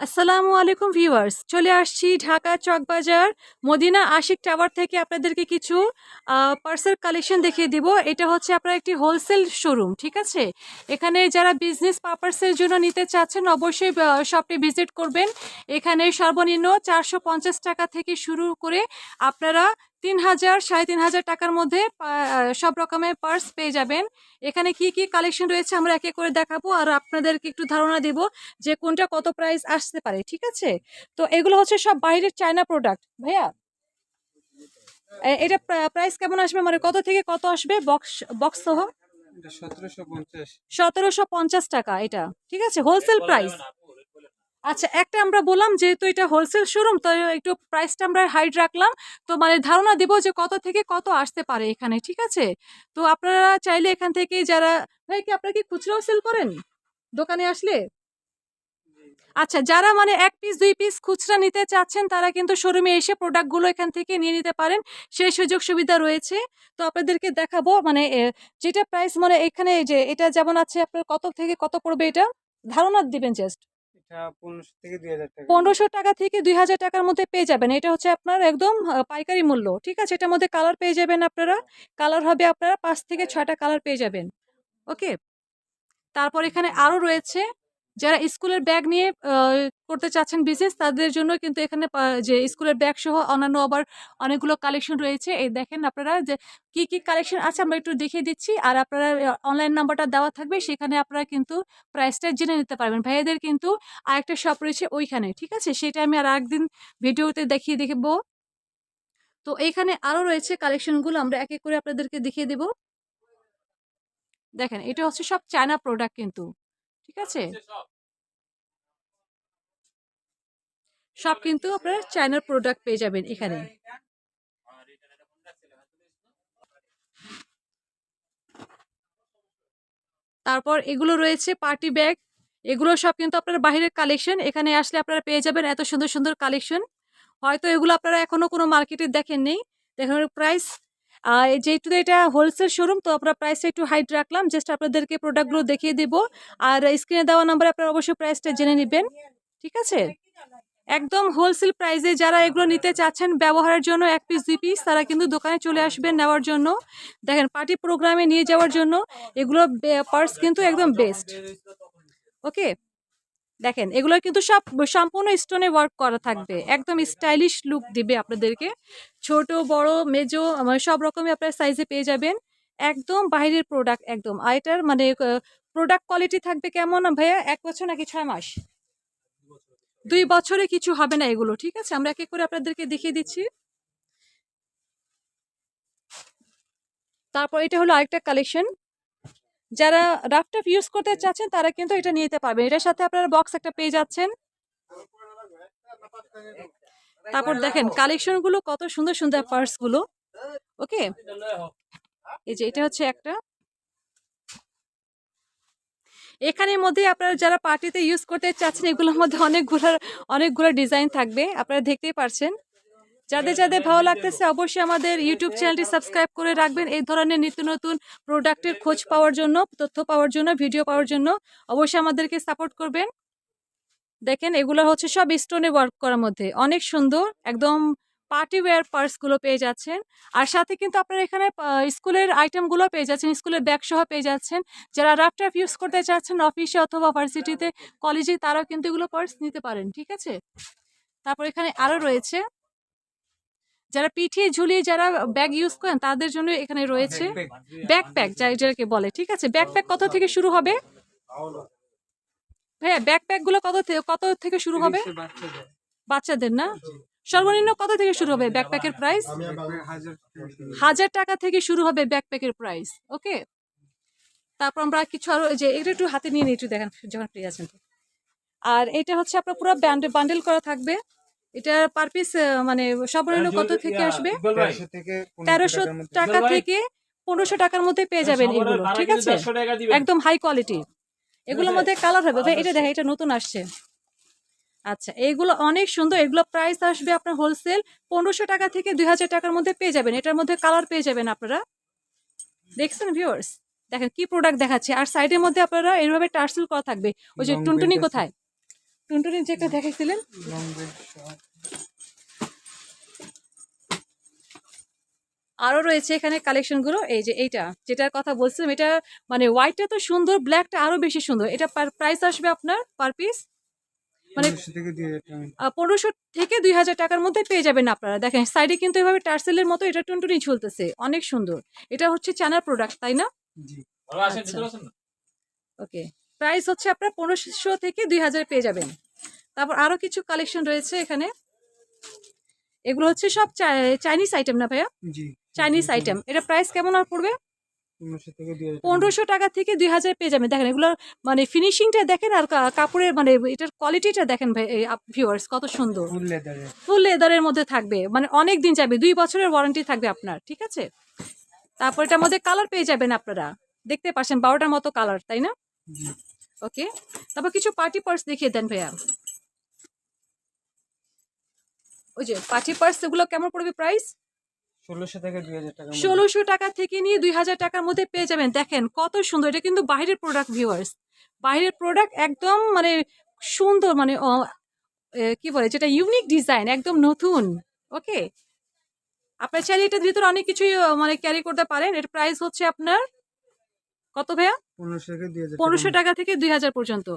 আসসালামু আলাইকুম ভিউয়ার্স, চলে আসছি ঢাকা চকবাজার মদিনা আশিক টাওয়ার থেকে আপনাদেরকে কিছু পার্সেল কালেকশন দেখিয়ে দিব। এটা হচ্ছে আপনার একটি হোলসেল শোরুম, ঠিক আছে? এখানে যারা বিজনেস পারপাসের জন্য নিতে চাচ্ছেন, অবশ্যই শপটি ভিজিট করবেন। এখানে সর্বনিম্ন চারশো পঞ্চাশ টাকা থেকে শুরু করে আপনারা তিন হাজার সাড়ে তিন হাজার টাকার মধ্যে পা- সব রকমের পার্স পেয়ে যাবেন। এখানে কি কি কালেকশন রয়েছে আমরা একে করে দেখাবো আর আপনাদেরকে একটু ধারণা দেব যে কোনটা কত প্রাইস আসতে পারে ঠিক আছে? তো এগুলো হচ্ছে সব বাইরের চায়না প্রোডাক্ট ভাইয়া। এটা প্রাইস কেমন আসবে? মানে কত থেকে কত আসবে? বক্স বক্স সহ? সতেরোশো পঞ্চাশ। টাকা এটা ঠিক আছে? হোলসেল প্রাইস আচ্ছা একটা আমরা বললাম যেহেতু এটা হোলসেল শোরুম তো একটু প্রাইসটা আমরা হাইড রাখলাম। তো মানে ধারণা দিব যে কত থেকে কত আসতে পারে এখানে, ঠিক আছে? তো আপনারা চাইলে এখান থেকে যারা ভাই কি আপনারা কি খুচরাও সেল করেন দোকানে আসলে? আচ্ছা যারা মানে এক পিস দুই পিস খুচরা নিতে চাচ্ছেন, তারা কিন্তু শোরুমে এসে প্রোডাক্টগুলো এখান থেকে নিয়ে নিতে পারেন। সেই সুযোগ সুবিধা রয়েছে। তো আপনাদেরকে দেখাবো মানে যেটা প্রাইস মানে এখানে যে, এটা যেমন আছে, আপনার কত থেকে কত পড়বে এটা? ধারণা দিবেন জাস্ট পনেরোশো টাকা। থেকে দুই হাজার টাকার মধ্যে পেয়ে যাবেন। এটা হচ্ছে আপনার একদম পাইকারি মূল্য, ঠিক আছে? এটার মধ্যে কালার পেয়ে যাবেন আপনারা। কালার হবে আপনারা পাঁচ থেকে ছয়টা কালার পেয়ে যাবেন। ওকে? তারপর এখানে আরও রয়েছে যারা স্কুলের ব্যাগ নিয়ে করতে চাচ্ছেন বিজনেস তাদের জন্য কিন্তু এখানে যে স্কুলের ব্যাগ সহ অন্যান্য আবার অনেকগুলো কালেকশন রয়েছে। এই দেখেন আপনারা যে কি কি কালেকশন আছে আমরা একটু দেখিয়ে দিচ্ছি। আর আপনারা অনলাইন নাম্বারটা দেওয়া থাকবে, সেখানে আপনারা কিন্তু প্রাইসটা জেনে নিতে পারবেন। ভাইয়াদের কিন্তু আরেকটা শপ রয়েছে ওইখানে, ঠিক আছে? সেটা আমি আর একদিন ভিডিওতে দেখিয়ে দেখব। তো এইখানে আরও রয়েছে কালেকশনগুলো আমরা এক এক করে আপনাদেরকে দেখিয়ে দেব। দেখেন, এটা হচ্ছে সব চায়না প্রোডাক্ট কিন্তু। ঠিক আছে? সব কিন্তু আপনারা চায়নার প্রোডাক্ট পেয়ে যাবেন এখানে। তারপর এগুলো রয়েছে পার্টি ব্যাগ এগুলো সব কিন্তু আপনার বাইরের কালেকশন এখানে আসলে আপনারা পেয়ে যাবেন এত সুন্দর সুন্দর কালেকশন হয়তো এগুলো আপনারা এখনও কোনো মার্কেটে দেখেন নেই দেখেন প্রাইস যেহেতু এটা হোলসেল শোরুম, তো আমরা প্রাইসটা একটু হাইট রাখলাম। জাস্ট আপনাদেরকে প্রোডাক্টগুলো দেখিয়ে দেবো। আর স্ক্রিনে দেওয়া নাম্বারে আপনারা অবশ্যই প্রাইসটা জেনে নেবেন। ঠিক আছে? একদম হোলসেল প্রাইসে যারা এগুলো নিতে চাচ্ছেন ব্যবহারের জন্য এক পিস, দুই পিস, তারা কিন্তু দোকানে চলে আসবেন নেওয়ার জন্য। দেখেন, পার্টি প্রোগ্রামে নিয়ে যাওয়ার জন্য এগুলো পার্স কিন্তু একদম বেস্ট। ওকে? দেখেন এগুলো কিন্তু সব সম্পূর্ণ স্টোনে ওয়ার্ক করা থাকবে। একদম স্টাইলিশ লুক দিবে আপনাদেরকে। ছোট বড় মেজো মানে সব রকমই আপনার সাইজে পেয়ে যাবেন। একদম বাইরের প্রোডাক্ট একদম। আর এটার মানে প্রোডাক্ট কোয়ালিটি থাকবে কেমন ভাইয়া? এক বছর নাকি ছয় মাস? দুই বছরে কিছু হবে না এগুলো ঠিক আছে? আমরা এক এক করে আপনাদেরকে দেখিয়ে দিচ্ছি। তারপর এটা হলো আরেকটা কালেকশন যারা রাফটাপ ইউজ করতে চাচ্ছেন, তারা কিন্তু এটা নিতে পারবেন। এটার সাথে আপনারা বক্স একটা পেয়ে যাচ্ছেন। তারপর দেখেন কালেকশনগুলো কত সুন্দর সুন্দর পার্সগুলো। ওকে এই যে এটা হচ্ছে একটা। এখানের মধ্যে আপনারা যারা পার্টিতে ইউজ করতে চাচ্ছেন, এগুলোর মধ্যে অনেকগুলো অনেকগুলো ডিজাইন থাকবে। আপনারা দেখতেই পারছেন। যাদের যাদের ভালো লাগতেছে অবশ্যই আমাদের ইউটিউব চ্যানেলটি সাবস্ক্রাইব করে রাখবেন। এই ধরনের নিত্য নতুন প্রোডাক্টের খোঁজ পাওয়ার জন্য তথ্য পাওয়ার জন্য ভিডিও পাওয়ার জন্য অবশ্যই আমাদেরকে সাপোর্ট করবেন। দেখেন এগুলো হচ্ছে সব স্টোনে ওয়ার্ক করার মধ্যে। অনেক সুন্দর একদম পার্টি ওয়্যার পার্সগুলো পেয়ে যাচ্ছেন। আর সাথে কিন্তু আপনারা এখানে স্কুলের আইটেমগুলো পেয়ে যাচ্ছেন স্কুলের ব্যাগ সহ পেয়ে যাচ্ছেন। যারা রাফটাফ ইউজ করতে চাচ্ছেন অফিসে অথবা ভার্সিটিতে কলেজে তারাও কিন্তু এগুলো পার্স নিতে পারেন ঠিক আছে? তারপর এখানে আরও রয়েছে। যারা পিঠিয়ে ঝুলিয়ে যারা ব্যাগ ইউজ করেন তাদের জন্য এখানে রয়েছে ব্যাকপ্যাক যেটাকে বলে ঠিক আছে? ব্যাকপ্যাক কত থেকে শুরু হবে? হ্যাঁ ব্যাকপ্যাকগুলো কত কত থেকে শুরু হবে? বাচ্চাদের। না? সর্বনিম্ন কত থেকে শুরু হবে ব্যাকপ্যাকের প্রাইস হাজার টাকা থেকে শুরু হবে ব্যাকপ্যাকের প্রাইস ওকে তারপর আমরা কিছু আরও যে এটা একটু হাতে নিয়ে নিই একটু দেখেন যখন ফ্রি আছেন আর এটা হচ্ছে আপনার পুরো ব্যান্ডে বান্ডেল করা থাকবে। এটা পার পিস মানে সর্বনিম্ন কত থেকে আসবে? তেরোশো টাকা থেকে পনেরোশো টাকার মধ্যে পেয়ে যাবেন এগুলো ঠিক আছে? একদম হাই কোয়ালিটি এগুলোর মধ্যে কালার হবে। ভাই এটা দেখেন এটা নতুন আসছে। আচ্ছা এইগুলো অনেক সুন্দর। এগুলো প্রাইস আসবে আপনার হোলসেল পনেরোশো টাকা থেকে দুই হাজার টাকার মধ্যে পেয়ে যাবেন। এটার মধ্যে কালার পেয়ে যাবেন আপনারা। দেখছেন ভিউয়ার্স দেখেন কি প্রোডাক্ট দেখাচ্ছে। আর সাইডের মধ্যে আপনারা এইভাবে টার্সেল করা থাকবে। ওই যে টুনটুনি কোথায়? টুনটুনি যে একটা দেখাইছিলেন? লং বেল্ট সহ আরও রয়েছে এখানে কালেকশনগুলো এই যে এইটা যেটার কথা বলছিলাম এটা মানে হোয়াইটটা তো সুন্দর ব্ল্যাকটা আরও বেশি সুন্দর। এটা পার প্রাইস আসবে আপনার পার পিস মানে পনেরোশো থেকে দুই হাজার টাকার মধ্যে পেয়ে যাবেন আপনারা। দেখেন সাইডে কিন্তু এভাবে টার্সেলের মতো এটা টুনটুনি ঝুলতেছে। অনেক সুন্দর। এটা হচ্ছে চানার প্রোডাক্ট তাই না। ওকে প্রাইস হচ্ছে আপনার পনেরোশো থেকে দুই হাজার পেয়ে যাবেন। তারপর আরও কিছু কালেকশন রয়েছে এখানে। এগুলো হচ্ছে সব চাইনিজ আইটেম না ভাইয়া? চাইনিজ আইটেম এটা প্রাইস কেমন আর পড়বে? পনেরোশো টাকা থেকে দুই হাজার পেয়ে যাবেন। দেখেন এগুলো মানে ফিনিশিংটা দেখেন আর কাপড়ের মানে এটার কোয়ালিটিটা দেখেন ভিউয়ার্স কত সুন্দর। ফুল লেদারের মধ্যে থাকবে। মানে অনেক দিন যাবে দুই বছরের ওয়ারেন্টি থাকবে আপনার ঠিক আছে? তারপর এটার মধ্যে কালার পেয়ে যাবেন আপনারা। দেখতে পাচ্ছেন বারোটার মতো কালার তাই না? ওকে তারপর কিছু পার্টি পার্স দেখিয়ে দেন ভাইয়া। ওই যে পার্টি পার্স এগুলো কেমন পড়বে প্রাইস ষোলোশো থেকে দুই হাজার টাকা ষোলোশো টাকা থেকে নিয়ে দুই হাজার টাকার মধ্যে পেয়ে যাবেন। দেখেন কত সুন্দর এটা কিন্তু বাইরের প্রোডাক্ট ভিউয়ার্স বাইরের প্রোডাক্ট একদম মানে সুন্দর মানে কি বলে যেটা ইউনিক ডিজাইন একদম নতুন। ওকে? আপনার চাইলে এটার ভিতরে অনেক কিছুই মানে ক্যারি করতে পারেন। এর প্রাইস হচ্ছে আপনার কত ভাইয়া? পনেরোশো পনেরোশো টাকা থেকে দুই হাজার পর্যন্ত।